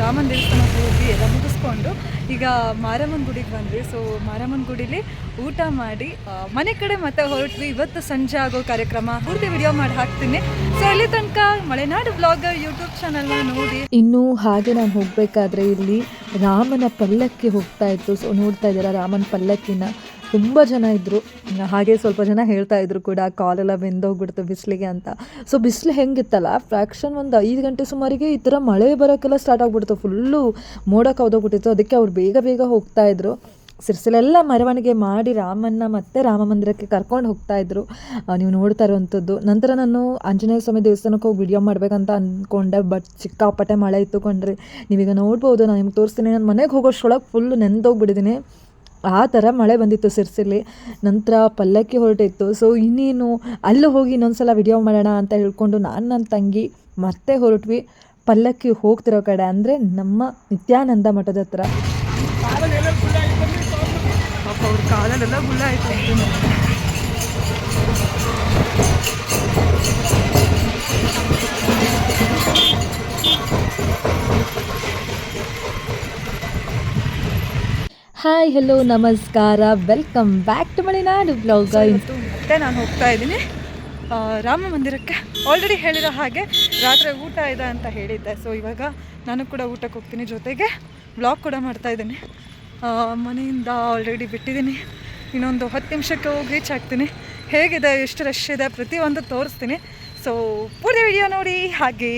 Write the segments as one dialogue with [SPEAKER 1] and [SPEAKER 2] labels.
[SPEAKER 1] ರಾಮನ ದೇವಸ್ಥಾನಕ್ಕೆ ಹೋಗಿ ಎಲ್ಲ ಮುಗಿಸ್ಕೊಂಡು ಈಗ ಮಾರಮ್ಮನ ಗುಡಿಗೆ ಬಂದ್ವಿ. ಸೊ ಮಾರಮ್ಮನ ಗುಡಿಲಿ ಊಟ ಮಾಡಿ ಮನೆ ಕಡೆ ಮತ್ತೆ ಹೊರಟ್ವಿ. ಇವತ್ತು ಸಂಜೆ ಆಗೋ ಕಾರ್ಯಕ್ರಮ. ಪೂರ್ತಿ ವಿಡಿಯೋ ಮಾಡಿ ಹಾಕ್ತೀನಿ. ಸೊ ಇಲ್ಲಿ ತನಕ ಮಲೆನಾಡು ಬ್ಲಾಗರ್ ಯೂಟ್ಯೂಬ್ ಚಾನಲ್ನ ನೋಡಿ.
[SPEAKER 2] ಇನ್ನು ಹಾಗೆ ನಾನು ಹೋಗಬೇಕಾದ್ರೆ ಇಲ್ಲಿ ರಾಮನ ಪಲ್ಲಕ್ಕಿ ಹೋಗ್ತಾ ಇತ್ತು. ಸೊ ನೋಡ್ತಾ ಇದ್ದೀರಾ ರಾಮನ ಪಲ್ಲಕ್ಕಿನ? ತುಂಬ ಜನ ಇದ್ದರು ಹಾಗೆ ಸ್ವಲ್ಪ ಜನ ಹೇಳ್ತಾ ಇದ್ರು ಕೂಡ, ಕಾಲೆಲ್ಲ ಬೆಂದೋಗ್ಬಿಡ್ತು ಬಿಸಿಲಿಗೆ ಅಂತ. ಸೊ ಬಿಸಿಲು ಹೆಂಗಿತ್ತಲ್ಲ? ಫ್ರ್ಯಾಕ್ಷನ್ ಒಂದು ಐದು ಗಂಟೆ ಸುಮಾರಿಗೆ ಈ ಥರ ಮಳೆ ಬರೋಕ್ಕೆಲ್ಲ ಸ್ಟಾರ್ಟ್ ಆಗ್ಬಿಡ್ತು. ಫುಲ್ಲು ಮೋಡ ಕವ್ದೋಗ್ಬಿಟ್ಟಿತ್ತು. ಅದಕ್ಕೆ ಅವ್ರು ಬೇಗ ಬೇಗ ಹೋಗ್ತಾ ಇದ್ರು. ಸಿರ್ಸಿಲೆಲ್ಲ ಮೆರವಣಿಗೆ ಮಾಡಿ ರಾಮನ್ನ ಮತ್ತೆ ರಾಮ ಮಂದಿರಕ್ಕೆ ಕರ್ಕೊಂಡು ಹೋಗ್ತಾ ಇದ್ರು. ನೀವು ನೋಡ್ತಾ ಇರುವಂಥದ್ದು. ನಂತರ ನಾನು ಆಂಜನೇಯ ಸ್ವಾಮಿ ದೇವಸ್ಥಾನಕ್ಕೆ ಹೋಗಿ ವಿಡಿಯೋ ಮಾಡ್ಬೇಕಂತ ಅಂದ್ಕೊಂಡೆ ಬಟ್ ಸಿಕ್ಕಾಪಟ್ಟೆ ಮಳೆ ಇತ್ತು ಕೊಂಡ್ರಿ ನೀವೀಗ ನೋಡ್ಬೋದು ನಾನು ನಿಮ್ಗೆ ತೋರಿಸ್ತೀನಿ. ನಾನು ಮನೆಗೆ ಹೋಗೋಷ್ಟೊಳಗೆ ಫುಲ್ ನೆಂದೋಗ್ಬಿಟ್ಟಿದ್ದೀನಿ ಆ ಥರ ಮಳೆ ಬಂದಿತ್ತು ಸಿರ್ಸಿಲಿ ನಂತರ ಪಲ್ಲಕ್ಕಿ ಹೊರಟಿತ್ತು. ಸೊ ಇನ್ನೇನು, ಅಲ್ಲೂ ಹೋಗಿ ಇನ್ನೊಂದು ಸಲ ವಿಡಿಯೋ ಮಾಡೋಣ ಅಂತ ಹೇಳ್ಕೊಂಡು ನಾನು ನನ್ನ ತಂಗಿ ಮತ್ತೆ ಹೊರಟ್ವಿ. ಪಲ್ಲಕ್ಕಿ ಹೋಗ್ತಿರೋ ಕಡೆ ಅಂದರೆ ನಮ್ಮ ನಿತ್ಯಾನಂದ ಮಠದ ಹತ್ರ.
[SPEAKER 1] ಕಾಲಲ್ಲೆಲ್ಲ ಗುಳ್ಳ ಆಯ್ತು.
[SPEAKER 2] ಹಾಯ್ ಹಲೋ ನಮಸ್ಕಾರ. Welcome back to Malenadu blog
[SPEAKER 1] ಮತ್ತೆ ನಾನು ಹೋಗ್ತಾ ಇದ್ದೀನಿ. ರಾಮ ಮಂದಿರಕ್ಕೆ ಆಲ್ರೆಡಿ ಹೇಳಿರೋ ಹಾಗೆ ರಾತ್ರಿ ಊಟ ಇದೆ ಅಂತ ಹೇಳಿದ್ದೆ. ಸೊ ಇವಾಗ ನಾನು ಕೂಡ ಊಟಕ್ಕೆ ಹೋಗ್ತೀನಿ. ಜೊತೆಗೆ ಬ್ಲಾಗ್ ಕೂಡ ಮಾಡ್ತಾ ಇದ್ದೀನಿ. ಮನೆಯಿಂದ ಆಲ್ರೆಡಿ ಬಿಟ್ಟಿದ್ದೀನಿ. ಇನ್ನೊಂದು ಹತ್ತು ನಿಮಿಷಕ್ಕೆ ಹೋಗಿ ರೀಚ್ ಆಗ್ತೀನಿ. ಹೇಗಿದೆ? ಎಷ್ಟು ರಶ್ ಇದೆ? ಪ್ರತಿಯೊಂದು ತೋರಿಸ್ತೀನಿ. ಸೊ ಪೂರ್ತಿ ವಿಡಿಯೋ ನೋಡಿ. ಹಾಗೆ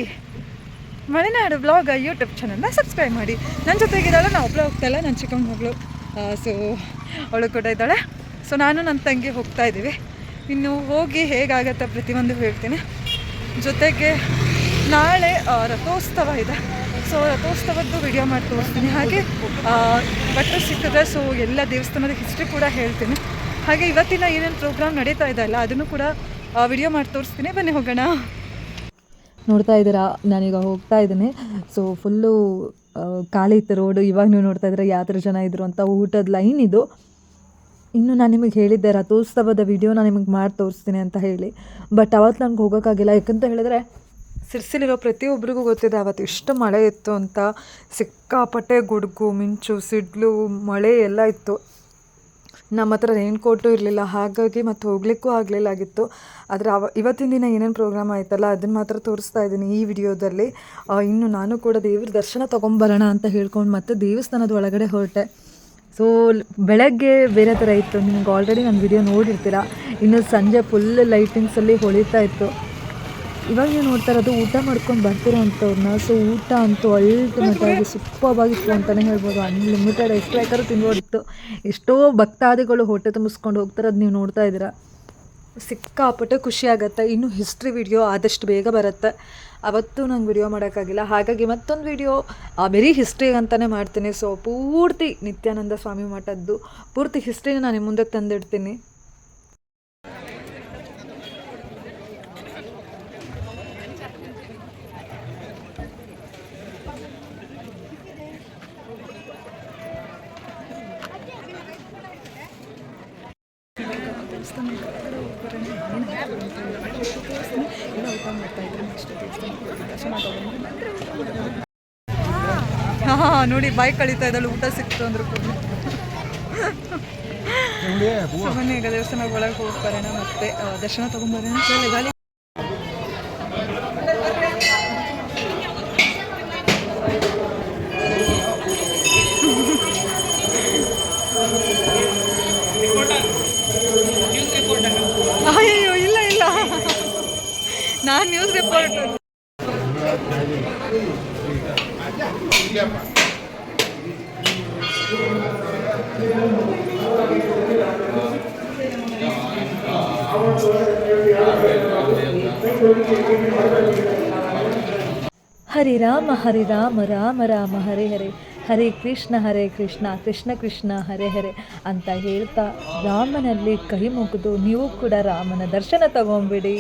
[SPEAKER 1] ಮಲೆನಾಡು ಬ್ಲಾಗ್ ಯೂಟ್ಯೂಬ್ ಚಾನಲ್ನ ಸಬ್ಸ್ಕ್ರೈಬ್ ಮಾಡಿ. ನನ್ನ ಜೊತೆಗಿದ್ದಾಗ ನಾನು ಒಬ್ಬಳು ಹೋಗ್ತಾ ಇಲ್ಲ. ನನ್ನ ಚಿಕ್ಕಮ್ಮ ಮಗಳು. ಸೊ ಅವಳು ಕೂಡ ಇದ್ದಾಳೆ. ಸೊ ನಾನು ನನ್ನ ತಂಗಿ ಹೋಗ್ತಾ ಇದ್ದೀವಿ. ಇನ್ನು ಹೋಗಿ ಹೇಗಾಗತ್ತೆ ಪ್ರತಿಯೊಂದು ಹೇಳ್ತೀನಿ. ಜೊತೆಗೆ ನಾಳೆ ರಥೋತ್ಸವ ಇದೆ. ಸೊ ರಥೋತ್ಸವದ್ದು ವಿಡಿಯೋ ಮಾಡಿ ತೋರಿಸ್ತೀನಿ. ಹಾಗೆ ಆ, ಸಿಕ್ಕಿದೆ ಸೊ ಎಲ್ಲ ದೇವಸ್ಥಾನದ ಹಿಸ್ಟ್ರಿ ಕೂಡ ಹೇಳ್ತೀನಿ. ಹಾಗೆ ಇವತ್ತಿನ ಏನೇನು ಪ್ರೋಗ್ರಾಮ್ ನಡೀತಾ ಇದೆ ಅಲ್ಲ ಅದನ್ನು ಕೂಡ ವಿಡಿಯೋ ಮಾಡಿ ತೋರಿಸ್ತೀನಿ. ಬನ್ನಿ ಹೋಗೋಣ.
[SPEAKER 2] ನೋಡ್ತಾ ಇದ್ದೀರಾ? ನಾನೀಗ ಹೋಗ್ತಾ ಇದ್ದೀನಿ. ಸೊ ಫುಲ್ಲು ಖಾಲಿ ಇತ್ತು ರೋಡು ಇವಾಗ ನೀವು ನೋಡ್ತಾ ಇದ್ರೆ ಯಾವ ಥರ ಜನ ಇದ್ರು ಅಂತ ಊಟದ ಲೈನ್ ಇದು. ಇನ್ನು ನಾನು ನಿಮಗೆ ಹೇಳಿದ್ದೆ, ರಥೋತ್ಸವದ ವಿಡಿಯೋ ನಾನು ನಿಮಗೆ ಮಾಡಿ ತೋರಿಸ್ತೀನಿ ಅಂತ ಹೇಳಿ. ಬಟ್ ಅವತ್ತು ನನಗೆ ಹೋಗೋಕ್ಕಾಗಿಲ್ಲ ಯಾಕಂತ ಹೇಳಿದ್ರೆ ಸಿರ್ಸಿಲಿರೋ ಪ್ರತಿಯೊಬ್ಬರಿಗೂ ಗೊತ್ತಿದೆ, ಅವತ್ತು ಎಷ್ಟು ಮಳೆ ಇತ್ತು ಅಂತ. ಸಿಕ್ಕಾಪಟ್ಟೆ ಗುಡುಗು, ಮಿಂಚು, ಸಿಡ್ಲು, ಮಳೆ ಎಲ್ಲ ಇತ್ತು. ನಮ್ಮ ಹತ್ರ ರೇನ್ಕೋಟು ಇರಲಿಲ್ಲ, ಹಾಗಾಗಿ ಮತ್ತೆ ಹೋಗ್ಲಿಕ್ಕೂ ಆಗಲಿಲ್ಲಾಗಿತ್ತು ಆದರೆ ಅವ, ಇವತ್ತಿನ ದಿನ ಏನೇನು ಪ್ರೋಗ್ರಾಮ್ ಆಯ್ತಲ್ಲ ಅದನ್ನು ಮಾತ್ರ ತೋರಿಸ್ತಾ ಇದ್ದೀನಿ ಈ ವಿಡಿಯೋದಲ್ಲಿ. ಇನ್ನು ನಾನು ಕೂಡ ದೇವ್ರ ದರ್ಶನ ತೊಗೊಂಬರೋಣ ಅಂತ ಹೇಳ್ಕೊಂಡು ಮತ್ತೆ ದೇವಸ್ಥಾನದ ಒಳಗಡೆ ಹೊರಟೆ. ಸೊ ಬೆಳಗ್ಗೆ ಬೇರೆ ಥರ ಇತ್ತು. ನಿಮ್ಗೆ ಆಲ್ರೆಡಿ ನಾನು ವಿಡಿಯೋ ನೋಡಿರ್ತೀರ? ಇನ್ನು ಸಂಜೆ ಫುಲ್ ಲೈಟಿಂಗ್ಸಲ್ಲಿ ಹೊಳಿತಾ ಇತ್ತು. ಇವಾಗ ನೀವು ನೋಡ್ತಾ ಇರೋದು ಊಟ ಮಾಡ್ಕೊಂಡು ಬರ್ತಿರೋ ಅಂಥವ್ರನ್ನ ಸೊ ಊಟ ಅಂತೂ ಅಲ್ಟಿಮೇಟ್ ಆಗಿ ಸೂಪರ್ವಾಗಿತ್ತು ಅಂತಲೇ ಹೇಳ್ಬೋದು. ಅನ್ಲಿಮಿಟೆಡ್ ಎಷ್ಟು ಬೇಕಾದ್ರೂ ತಿನ್ಬೋದಿತ್ತು. ಎಷ್ಟೋ ಭಕ್ತಾದಿಗಳು ಹೊಟ್ಟೆ ತುಂಬಿಸ್ಕೊಂಡು ಹೋಗ್ತಾರೆ ನೀವು ನೋಡ್ತಾ ಇದ್ದೀರಾ. ಸಿಕ್ಕಾಪಟ್ಟೆ ಖುಷಿ ಆಗುತ್ತೆ. ಇನ್ನು ಹಿಸ್ಟ್ರಿ ವಿಡಿಯೋ ಆದಷ್ಟು ಬೇಗ ಬರುತ್ತೆ. ಅವತ್ತು ನಂಗೆ ವಿಡಿಯೋ ಮಾಡೋಕ್ಕಾಗಿಲ್ಲ. ಹಾಗಾಗಿ ಮತ್ತೊಂದು ವಿಡಿಯೋ ಬರೀ ಹಿಸ್ಟ್ರಿ ಅಂತಲೇ ಮಾಡ್ತೀನಿ. ಸೊ ಪೂರ್ತಿ ನಿತ್ಯಾನಂದ ಸ್ವಾಮಿ ಮಠದ್ದು, ಪೂರ್ತಿ ಹಿಸ್ಟ್ರಿನ ನಾನು ನಿಮ್ಮ ಮುಂದೆ ತಂದಿಡ್ತೀನಿ.
[SPEAKER 1] ಹಾ ನೋಡಿ ಬಾಯ್ ಕಳೀತಾ ಇದ್ದಾಳೆ ಊಟ ಸಿಕ್ತು ಅಂದ್ರು ಕೂಡ. ಸುಮ್ಮನೆ ಬನ್ನಿ ಈಗ ದೇವಸ್ಥಾನ ಒಳಗೆ ಹೋಗ್ತಾರೆ ಮತ್ತೆ ದರ್ಶನ ತಗೊಂಡ್ಬರೋಣ ಹೇಳಿ ಗಾಳಿ ಅಯ್ಯೋ ಇಲ್ಲ ಇಲ್ಲ ನಾನು ನ್ಯೂಸ್ ರಿಪೋರ್ಟ್
[SPEAKER 2] ಹರಿ ರಾಮ ಹರಿ ರಾಮ ರಾಮ ರಾಮ, ಹರೆ ಹರೆ. ಹರೇ ಕೃಷ್ಣ ಹರೇ ಕೃಷ್ಣ ಕೃಷ್ಣ ಕೃಷ್ಣ, ಹರೆ ಹರೆ ಅಂತ ಹೇಳ್ತಾ ರಾಮನಲ್ಲಿ ಕೈ ಮುಗಿದು ನೀವು ಕೂಡ ರಾಮನ ದರ್ಶನ ತಗೊಂಬಿಡಿ.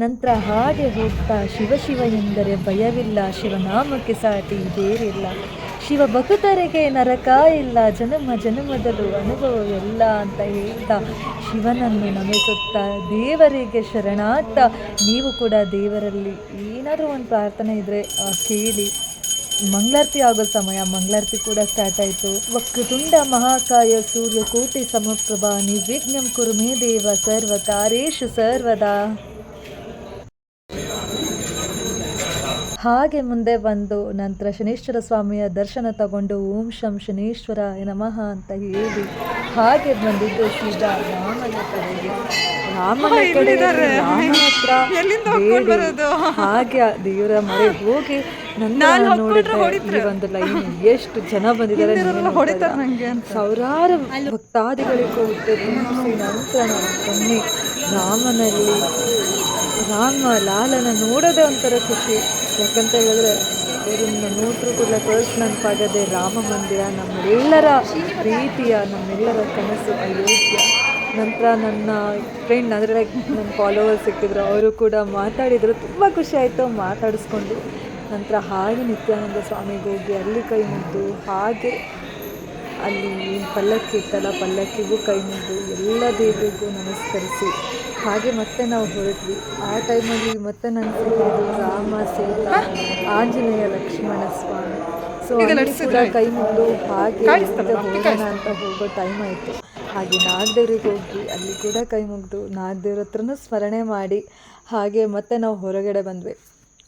[SPEAKER 2] ನಂತರ ಹಾಗೆ ಹೋಗ್ತಾ ಶಿವ ಶಿವ ಎಂದರೆ ಭಯವಿಲ್ಲ, ಶಿವನಾಮಕ್ಕೆ ಸಾಟಿ ಬೇರಿಲ್ಲ. ಶಿವ ಭಕ್ತರಿಗೆ ನರಕ ಇಲ್ಲ, ಜನ್ಮ ಜನ್ಮದಲ್ಲೂ ಅನುಭವವಿಲ್ಲ ಅಂತ ಹೇಳ್ತಾ ಶಿವನನ್ನು ನಮಿಸುತ್ತಾ ದೇವರಿಗೆ ಶರಣಾಗ್ತಾ. ನೀವು ಕೂಡ ದೇವರಲ್ಲಿ ಏನಾದರೂ ಒಂದು ಪ್ರಾರ್ಥನೆ ಇದ್ದರೆ ಕೇಳಿ. ಮಂಗಳಾರತಿ ಆಗೋ ಸಮಯ, ಮಂಗಳಾರತಿ ಕೂಡ ಸ್ಟಾರ್ಟ್ ಆಯಿತು. ವಕ್ರತುಂಡ ಮಹಾಕಾಯ ಸೂರ್ಯಕೋಟಿ ಸಮಪ್ರಭಾ, ನಿರ್ವಿಘ್ನಂ ಕುರುಮೇ ದೇವ ಸರ್ವ ಕಾರ್ಯೇಶು ಸರ್ವದಾ. ಹಾಗೆ ಮುಂದೆ ಬಂದು ನಂತರ ಶನೀಶ್ವರ ಸ್ವಾಮಿಯ ದರ್ಶನ ತಗೊಂಡು ಓಂ ಶಂ ಶನೀಶ್ವರ ನಮಃ ಅಂತ ಹೇಳಿ ಹಾಗೆ ಬಂದಿದ್ದು ಸೀದಾ ರಾಮನ ಕಡೆಗೆ. ರಾಮನ ಕಡೆ ರಾಮನ ಹತ್ರ? ಹಾಗೆ ದೇವರ ಮಳೆ ಹೋಗಿ
[SPEAKER 1] ನಾನು
[SPEAKER 2] ನಂತರ
[SPEAKER 1] ಹೊತ್ಕೊಂಡ್ರೆ
[SPEAKER 2] ನೋಡಿದ್ರೆ ಒಂದು ಲೈನ್ ಎಷ್ಟು ಜನ ಬಂದಿದ್ದಾರೆ ಸಾವಿರಾರು ಭಕ್ತಾದಿಗಳಿಗೂ ತುಂಬಿಸಿ ನಂತರ ನಾನು ರಾಮನಲ್ಲಿ ರಾಮ ಲಾಲನ ನೋಡೋದೇ ಒಂಥರ ಖುಷಿ. ಯಾಕಂತ ಹೇಳಿದ್ರೆ ಇದನ್ನು ನೋಡಿದ್ರು ಕೂಡ ಫಸ್ಟ್ ನೆನಪಾಗದೆ ರಾಮ ಮಂದಿರ ನಮ್ಮೆಲ್ಲರ ಪ್ರೀತಿಯ, ನಮ್ಮೆಲ್ಲರ ಕನಸು ಅಯೋಧ್ಯ ನಂತರ ನನ್ನ ಫ್ರೆಂಡ್ ಅಂದರೆ ಲೈಕ್ ನನ್ನ ಫಾಲೋವರ್ ಸಿಕ್ಕಿದ್ರು. ಅವರು ಕೂಡ ಮಾತಾಡಿದರು. ತುಂಬ ಖುಷಿ ಆಯಿತು ಮಾತಾಡಿಸ್ಕೊಂಡು. ನಂತರ ಹಾಗೆ ನಿತ್ಯಾನಂದ ಸ್ವಾಮಿಗೆ ಹೋಗಿ ಅಲ್ಲಿ ಕೈ ಮುಗಿದು, ಹಾಗೆ ಅಲ್ಲಿ ಪಲ್ಲಕ್ಕಿ ಇತ್ತಲ್ಲ, ಪಲ್ಲಕ್ಕಿಗೂ ಕೈ ಮುಗಿದು ಎಲ್ಲ ದೇವರಿಗೂ ನಮಸ್ಕರಿಸಿ. ಹಾಗೆ ಮತ್ತೆ ನಾವು ಹೊರಟ್ವಿ. ಆ ಟೈಮಲ್ಲಿ ಮತ್ತೆ ನನ್ನ ಸಿಗೋದು ರಾಮ ಸೀತಾ ಆಂಜನೇಯ ಲಕ್ಷ್ಮಣ ಸ್ವಾಮಿ. ಸೊ ಕೂಡ ಕೈ ಮುಗಿದು ಹಾಗೆ ಹೋಗೋಣ ಅಂತ ಹೋಗೋ ಟೈಮ್ ಆಯಿತು. ಹಾಗೆ ನಾಗದೇವ್ರಿಗೆ ಹೋಗಿ ಅಲ್ಲಿ ಕೂಡ ಕೈ ಮುಗಿದು ನಾಗದೇವ್ರ ಹತ್ರನೂ ಸ್ಮರಣೆ ಮಾಡಿ ಹಾಗೆ ಮತ್ತೆ ನಾವು ಹೊರಗಡೆ ಬಂದ್ವಿ.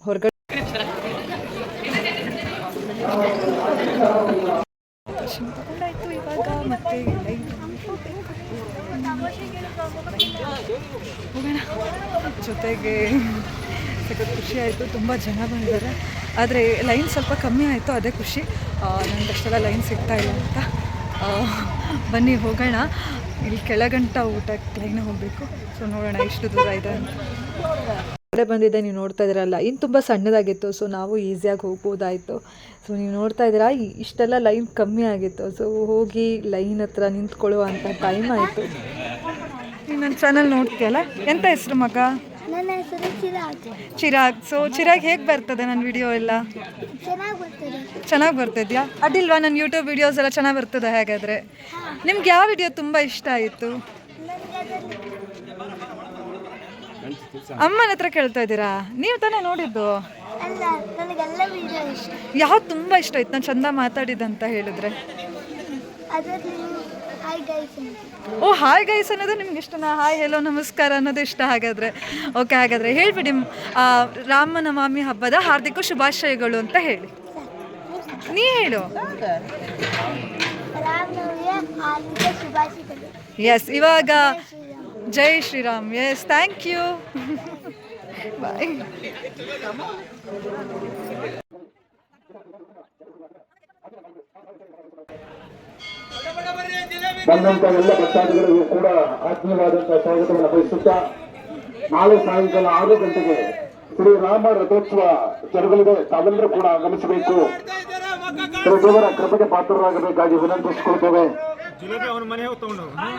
[SPEAKER 2] ಹೊರಗಡೆ
[SPEAKER 1] ಇವಾಗ ಮತ್ತೆ ಜೊತೆಗೆ ಸಖತ್ ಖುಷಿ ಆಯಿತು. ತುಂಬ ಜನ ಬಂದಿದ್ದಾರೆ. ಆದರೆ ಲೈನ್ ಸ್ವಲ್ಪ ಕಮ್ಮಿ ಆಯಿತು, ಅದೇ ಖುಷಿ. ನನಗೆ ಅಷ್ಟೆಲ್ಲ ಲೈನ್ ಸಿಗ್ತಾ ಇಲ್ಲ ಅಂತ. ಬನ್ನಿ ಹೋಗೋಣ. ಇಲ್ಲಿ ಕೆಳಗಂಟ ಊಟಕ್ಕೆ ಲೈನ್ ಹೋಗಬೇಕು. ಸೊ ನೋಡೋಣ ಎಷ್ಟು ದೂರ ಇದೆ ಅಂತ.
[SPEAKER 2] ಕಡೆ ಬಂದಿದ್ದೆ ನೀವು ನೋಡ್ತಾ ಇದ್ದೀರಲ್ಲ ಇನ್ನು ತುಂಬ ಸಣ್ಣದಾಗಿತ್ತು ಸೊ ನಾವು ಈಸಿಯಾಗಿ ಹೋಗ್ಬೋದಾಯಿತು. ಸೊ ನೀವು ನೋಡ್ತಾ ಇದ್ದೀರಾ? ಇಷ್ಟೆಲ್ಲ ಲೈನ್ ಕಮ್ಮಿ ಆಗಿತ್ತು. ಸೊ ಹೋಗಿ ಲೈನ್ ಹತ್ರ ನಿಂತ್ಕೊಳ್ಳುವ ಅಂತ ಟೈಮ್ ಆಯಿತು.
[SPEAKER 1] ನೀನು ನನ್ನ ಚಾನಲ್ ನೋಡ್ತೀಯಲ್ಲ ಎಂತ ಹೆಸರು ಮಗ?
[SPEAKER 3] ನನ್ನ ಹೆಸರು ಚಿರಾಗ್.
[SPEAKER 1] ಚಿರಾಗ್. ಸೊ ಚಿರಾಗ್ ಹೇಗೆ ಬರ್ತದೆ ನನ್ನ ವಿಡಿಯೋ ಎಲ್ಲ?
[SPEAKER 3] ಚೆನ್ನಾಗಿ ಬರ್ತದೆ.
[SPEAKER 1] ಚೆನ್ನಾಗಿ ಬರ್ತಿದ್ಯಾ? ಅಡ್ಡಿಲ್ವಾ? ನನ್ನ ಯೂಟ್ಯೂಬ್ ವಿಡಿಯೋಸ್ ಎಲ್ಲ ಚೆನ್ನಾಗಿ ಬರ್ತದೆ ಹಾಗಾದರೆ. ನಿಮ್ಗೆ ಯಾವ ವಿಡಿಯೋ ತುಂಬ ಇಷ್ಟ ಆಯಿತು
[SPEAKER 3] ನನಗೆ ಅದನ್ನು
[SPEAKER 1] ಅಮ್ಮನ ಹತ್ರ ಕೇಳ್ತಾ ಇದ್ದೀರಾ? ನೀವು ತಾನೇ ನೋಡಿದ್ದು?
[SPEAKER 3] ಅಲ್ಲ ನನಗೆಲ್ಲ ವಿಡಿಯೋ ಇಷ್ಟ.
[SPEAKER 1] ಯಾವ್ದು ತುಂಬ ಇಷ್ಟ ಆಯ್ತು? ನಾನು ಚಂದ ಮಾತಾಡಿದಂತ ಹೇಳಿದ್ರೆ.
[SPEAKER 3] ಅದರಲ್ಲಿ hi guys
[SPEAKER 1] oh hi guys ಅನ್ನೋದು ನಿಮ್ಗೆ ಇಷ್ಟನಾ ಹಾಯ್ ಹೆಲೋ ನಮಸ್ಕಾರ ಅನ್ನೋದು ಇಷ್ಟ ಹಾಗಾದರೆ. ಓಕೆ ಹಾಗಾದರೆ ಹೇಳ್ಬಿಡಿ ರಾಮನವಾಮಿ ರಾಮನವಮಿ ಹಬ್ಬದ ಹಾರ್ದಿಕ ಶುಭಾಶಯಗಳು ಅಂತ ಹೇಳಿ. ನೀ ಹೇಳು. ಎಸ್ ಇವಾಗ ಜೈ Shriram yes thank you bye
[SPEAKER 4] ಬಂದಂತ ಎಲ್ಲ ಭಕ್ತಾದಿಗಳಿಗೂ ಕೂಡ ಆತ್ಮೀಯವಾದಂತಹ ಸ್ವಾಗತವನ್ನು ಬಯಸುತ್ತಾ ನಾಳೆ ಸಾಯಂಕಾಲ ಆರು ಗಂಟೆಗೆ ಶ್ರೀರಾಮ ರಥೋತ್ಸವ ಜರುಗಲಿದೆ. ತಾವೆಲ್ಲರೂ ಕೂಡ ಆಗಮಿಸಬೇಕು. ದೇವರ ಕೃಪೆಗೆ ಪಾತ್ರರಾಗಬೇಕಾಗಿ ವಿನಂತಿಸಿಕೊಳ್ತೇವೆ.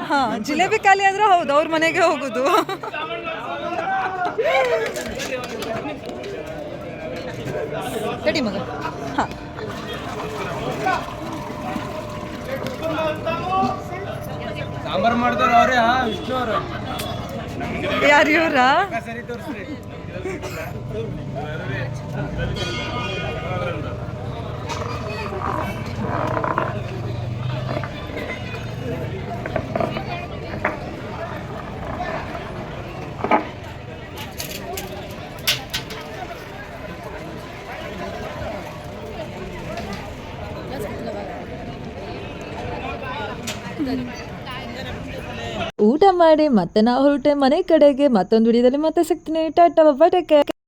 [SPEAKER 1] ಹಾ ಜಿಲೇಬಿ ಖಾಲಿ ಆದ್ರೆ ಹೌದು ಅವ್ರ ಮನೆಗೆ ಹೋಗುದು. ರೆಡಿ ಮಗ. ಹಾ.
[SPEAKER 5] ಸಾಂಬಾರ್ ಮಾಡ್ತಾರ ಅವರೇ ವಿಷ್ಣು ಅವರು.
[SPEAKER 1] ಯಾರು ಇವ್ರ?
[SPEAKER 5] ಸರಿ ತೋರಿಸ್ರಿ.
[SPEAKER 2] ಊಟ ಮಾಡಿ ಮತ್ತೆ ನಾವು ಹೊರಟೆ ಮನೆ ಕಡೆಗೆ ಮತ್ತೊಂದು ವಿಡಿಯೋದಲ್ಲಿ ಮತ್ತೆ ಸಿಗ್ತೀನಿ. ಟಾಟಾ ಬಟಾಕೆ